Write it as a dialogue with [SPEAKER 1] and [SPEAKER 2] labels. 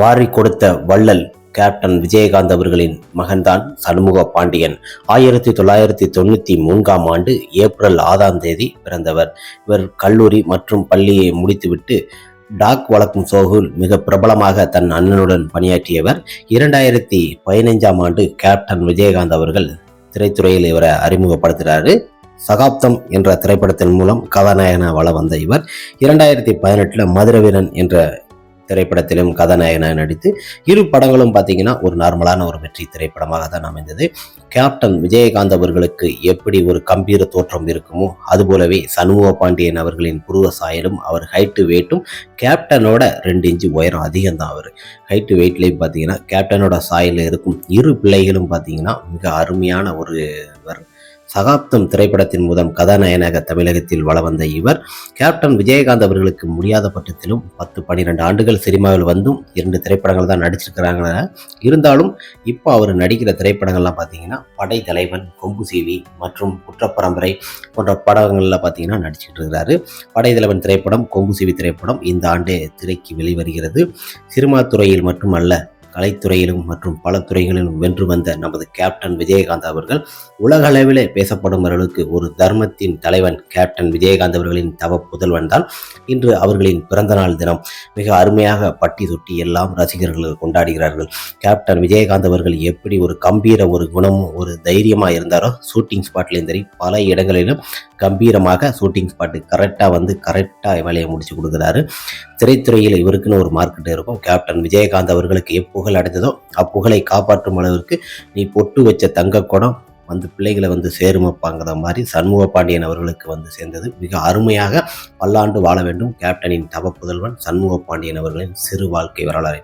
[SPEAKER 1] வாரி கொடுத்த வள்ளல் கேப்டன் விஜயகாந்த் அவர்களின் மகன்தான் சண்முக பாண்டியன். ஆயிரத்தி தொள்ளாயிரத்தி தொண்ணூற்றி மூன்றாம் ஆண்டு ஏப்ரல் ஆறாம் தேதி பிறந்தவர். இவர் கல்லூரி மற்றும் பள்ளியை முடித்துவிட்டு டாக் வளர்க்கும் சோகுல் மிக பிரபலமாக தன் அண்ணனுடன் பணியாற்றியவர். இரண்டாயிரத்தி பதினைஞ்சாம் ஆண்டு கேப்டன் விஜயகாந்த் அவர்கள் திரைத்துறையில் இவரை அறிமுகப்படுத்துகிறாரு சகாப்தம் என்ற திரைப்படத்தின் மூலம் கதாநாயகன வள வந்த இவர். இரண்டாயிரத்தி பதினெட்டில் மதுரவீரன் என்ற திரைப்படத்திலும் கதாநாயகனாக நடித்து இரு படங்களும் பார்த்தீங்கன்னா ஒரு நார்மலான ஒரு வெற்றி திரைப்படமாக தான் அமைந்தது. கேப்டன் விஜயகாந்த் அவர்களுக்கு எப்படி ஒரு கம்பீர தோற்றம் இருக்குமோ அதுபோலவே சண்முக பாண்டியன் அவர்களின் புருவ சாயலும் அவர் ஹைட்டு வெயிட்டும் கேப்டனோட ரெண்டு இன்ச்சு உயரம் அதிகம் தான் அவர். ஹைட்டு வெயிட்லேயும் பார்த்தீங்கன்னா கேப்டனோட சாயலில் இருக்கும் இரு பிள்ளைகளும் பார்த்தீங்கன்னா மிக அருமையான ஒரு சகாப்தம் திரைப்படத்தின் மூலம் கதாநாயகனாக தமிழகத்தில் வள வந்த இவர் கேப்டன் விஜயகாந்த் அவர்களுக்கு முடியாத பட்சத்திலும் பத்து பன்னிரெண்டு ஆண்டுகள் சினிமாவில் வந்தும் இரண்டு திரைப்படங்கள் தான் நடிச்சிருக்கிறாங்க. இருந்தாலும் இப்போ அவர் நடிக்கிற திரைப்படங்கள்லாம் பார்த்தீங்கன்னா படை தலைவன் கொம்பு சீவி மற்றும் குற்றப்பரம்பரை போன்ற படங்களில் பார்த்தீங்கன்னா நடிச்சுட்டு இருக்கிறாரு. படை தலைவன் திரைப்படம் கொம்பு சீவி திரைப்படம் இந்த ஆண்டே திரைக்கு வெளிவருகிறது. சினிமா துறையில் மட்டுமல்ல கலைத்துறையிலும் மற்றும் பல துறைகளிலும் வென்று வந்த நமது கேப்டன் விஜயகாந்த் அவர்கள் உலக அளவிலே பேசப்படும் அளவுக்கு ஒரு தர்மத்தின் தலைவன் கேப்டன் விஜயகாந்த் அவர்களின் தவ புதல்வன் தான். இன்று அவர்களின் பிறந்தநாள் தினம். மிக அருமையாக பட்டி தொட்டி எல்லாம் ரசிகர்கள் கொண்டாடுகிறார்கள். கேப்டன் விஜயகாந்த் அவர்கள் எப்படி ஒரு கம்பீர ஒரு குணமும் ஒரு தைரியமாக இருந்தாரோ ஷூட்டிங் ஸ்பாட்லேயும் சரி பல இடங்களிலும் கம்பீரமாக ஷூட்டிங் ஸ்பாட்டு கரெக்டாக வந்து கரெக்டாக வேலையை முடிச்சு கொடுக்குறாரு. திரைத்துறையில் இவருக்குன்னு ஒரு மார்க்கெட் இருக்கும். கேப்டன் விஜயகாந்த் அவர்களுக்கு எப்புகழ் அடைந்ததோ அப்புகழை காப்பாற்றும் அளவிற்கு நீ பொட்டு வச்ச தங்க குடம் வந்து பிள்ளைகளை வந்து சேருமப்பாங்கிற மாதிரி சண்முக பாண்டியன் அவர்களுக்கு வந்து சேர்ந்தது. மிக அருமையாக பல்லாண்டு வாழ வேண்டும். கேப்டனின் தவ புதல்வன் சண்முக பாண்டியன் அவர்களின் சிறு வாழ்க்கை வரலாறை